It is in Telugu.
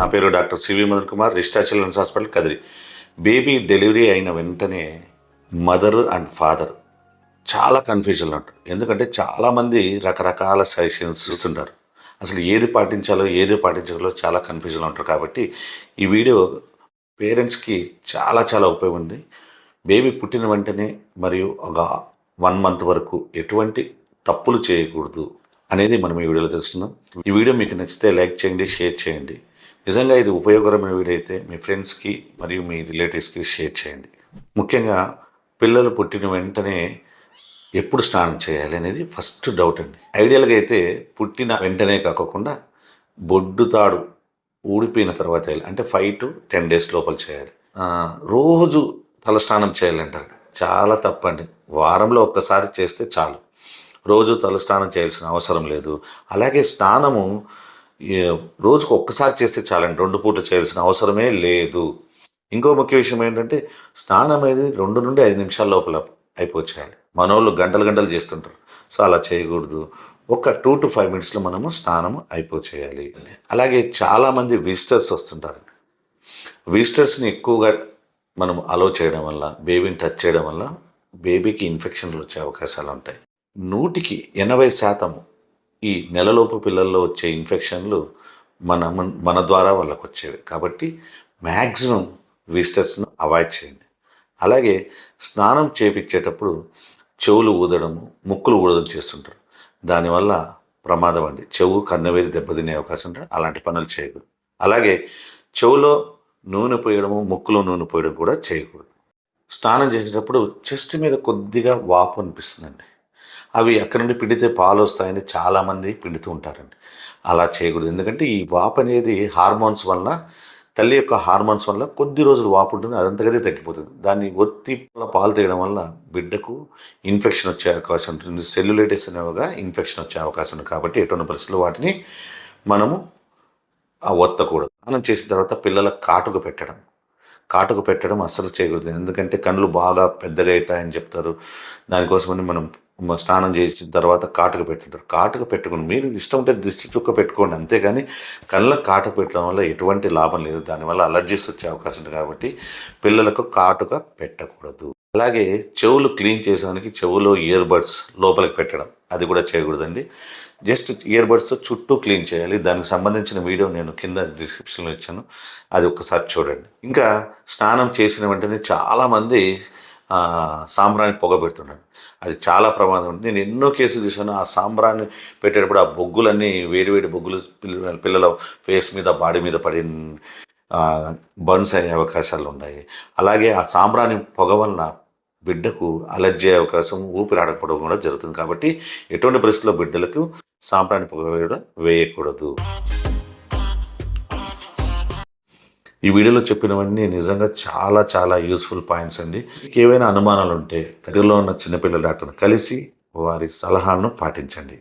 నా పేరు doctor C V Madan Kumar రిస్టా children's hospital Kadiri. Baby delivery అయిన వెంటనే మదర్ అండ్ ఫాదర్ చాలా కన్ఫ్యూజన్లో ఉంటారు. ఎందుకంటే చాలామంది రకరకాల సజెషన్స్ ఇస్తుంటారు. అసలు ఏది పాటించాలో ఏది పాటించాలో చాలా కన్ఫ్యూజన్లో ఉంటారు కాబట్టి ఈ వీడియో పేరెంట్స్కి చాలా చాలా ఉపయోగం ఉంది బేబీ పుట్టిన వెంటనే మరియు ఒక వన్ మంత్ వరకు ఎటువంటి తప్పులు చేయకూడదు అనేది మనం ఈ వీడియోలో తెలుసుకుందాం. ఈ వీడియో మీకు నచ్చితే లైక్ చేయండి షేర్ చేయండి. నిజంగా ఇది ఉపయోగకరమైన వీడియో అయితే మీ ఫ్రెండ్స్కి మరియు మీ రిలేటివ్స్కి షేర్ చేయండి. ముఖ్యంగా పిల్లలు పుట్టిన వెంటనే ఎప్పుడు స్నానం చేయాలి అనేది ఫస్ట్ డౌట్ అండి. ఐడియల్గా అయితే పుట్టిన వెంటనే కాకుండా బొడ్డు తాడు ఊడిపోయిన తర్వాత చేయాలి. అంటే ఫైవ్ టు టెన్ డేస్ లోపల చేయాలి. రోజు తలస్నానం చేయాలంటారు. చాలా తప్పండి. వారంలో ఒక్కసారి చేస్తే చాలు. రోజు తలస్నానం చేయాల్సిన అవసరం లేదు. అలాగే స్నానము రోజుకు ఒక్కసారి చేస్తే చాలండి. రెండు పూట చేయాల్సిన అవసరమే లేదు. ఇంకో ముఖ్య విషయం ఏంటంటే స్నానం అనేది రెండు నుండి ఐదు నిమిషాల లోపల అయిపోచేయాలి. మనోళ్ళు గంటలు గంటలు చేస్తుంటారు. సో అలా చేయకూడదు. ఒక టూ టు ఫైవ్ మినిట్స్లో మనము స్నానం అయిపోచేయాలి. అలాగే చాలామంది విజిటర్స్ వస్తుంటారు విజిటర్స్ని ఎక్కువగా మనం అలో చేయడం వల్ల బేబీని టచ్ చేయడం వల్ల బేబీకి ఇన్ఫెక్షన్లు వచ్చే అవకాశాలు ఉంటాయి. నూటికి ఎనభై శాతం ఈ నెలలోపు పిల్లల్లో వచ్చే ఇన్ఫెక్షన్లు మన మన ద్వారా వాళ్ళకు వచ్చేవి కాబట్టి మ్యాక్సిమం విజిటర్స్ను అవాయిడ్ చేయండి. అలాగే స్నానం చేపించేటప్పుడు చెవులు ఊదడము ముక్కులు ఊదడం చేస్తుంటారు. దానివల్ల ప్రమాదం అండి. చెవు కన్నవేరి దెబ్బతినే అవకాశం ఉంటుంది. అలాంటి పనులు చేయకూడదు. అలాగే చెవులో నూనె పోయడము ముక్కులో నూనె పోయడం కూడా చేయకూడదు. స్నానం చేసేటప్పుడు చెస్ట్ మీద కొద్దిగా వాపు అనిపిస్తుందండి. అవి అక్కడ నుండి పిండితే పాలు వస్తాయని చాలామంది పిండుతూ ఉంటారండి. అలా చేయకూడదు. ఎందుకంటే ఈ వాపు అనేది హార్మోన్స్ వల్ల తల్లి యొక్క హార్మోన్స్ వల్ల కొద్ది రోజులు వాపు ఉంటుంది అదంతగదే తగ్గిపోతుంది. దాన్ని ఒత్తి పాలు తీయడం వల్ల బిడ్డకు ఇన్ఫెక్షన్ వచ్చే అవకాశం ఉంటుంది. సెల్యులైటిస్ అనేవిగా ఇన్ఫెక్షన్ వచ్చే అవకాశం ఉంది. కాబట్టి ఎటువంటి పరిస్థితుల్లో వాటిని మనము ఆ ఒత్తకూడదు. స్నానం చేసిన తర్వాత పిల్లల కాటుకు పెట్టడం. కాటుకు పెట్టడం అస్సలు చేయకూడదు. ఎందుకంటే కళ్ళు బాగా పెద్దగా అవుతాయని చెప్తారు. దానికోసమని మనం స్నానం చేసిన తర్వాత కాటుక పెట్టుకుంటారు. కాటుక పెట్టుకుని మీరు ఇష్టం ఉంటే దిష్టి చుక్క పెట్టుకోండి. అంతేగాని కళ్ళకు కాటుక పెట్టడం వల్ల ఎటువంటి లాభం లేదు. దానివల్ల అలర్జీస్ వచ్చే అవకాశం ఉంది కాబట్టి పిల్లలకు కాటుక పెట్టకూడదు. అలాగే చెవులు క్లీన్ చేసేదానికి చెవులో ఇయర్ బడ్స్ లోపలికి పెట్టడం. అది కూడా చేయకూడదండి. జస్ట్ ఇయర్ బడ్స్తో చుట్టూ క్లీన్ చేయాలి. దానికి సంబంధించిన వీడియో నేను కింద డిస్క్రిప్షన్లో ఇచ్చాను. అది ఒక్కసారి చూడండి. ఇంకా స్నానం చేసిన వెంటనే చాలామంది సాంబ్రాన్ని పొగ పెడుతున్నారు అది చాలా ప్రమాదం. ఉంది నేను ఎన్నో కేసులు చూశాను. ఆ సాంబ్రాన్ని పెట్టేటప్పుడు ఆ బొగ్గులన్నీ వేడి వేడి బొగ్గులు పిల్లల ఫేస్ మీద బాడీ మీద పడి బర్న్స్ అయ్యే అవకాశాలు ఉన్నాయి అలాగే ఆ సాంబ్రాన్ని పొగ వలన బిడ్డకు అలర్జీ అయ్యే అవకాశం ఊపిరి ఆడకపోవడం కూడా జరుగుతుంది. కాబట్టి ఎటువంటి పరిస్థితుల్లో బిడ్డలకు సాంబ్రాన్ని పొగ వేయడం వేయకూడదు. ఈ వీడియోలో చెప్పినవన్నీ నిజంగా చాలా చాలా యూస్ఫుల్ పాయింట్స్ అండి. మీకు ఏవైనా అనుమానాలు ఉంటే దగ్గరలో ఉన్న చిన్నపిల్లల డాక్టర్ని కలిసి వారి సలహాలను పాటించండి.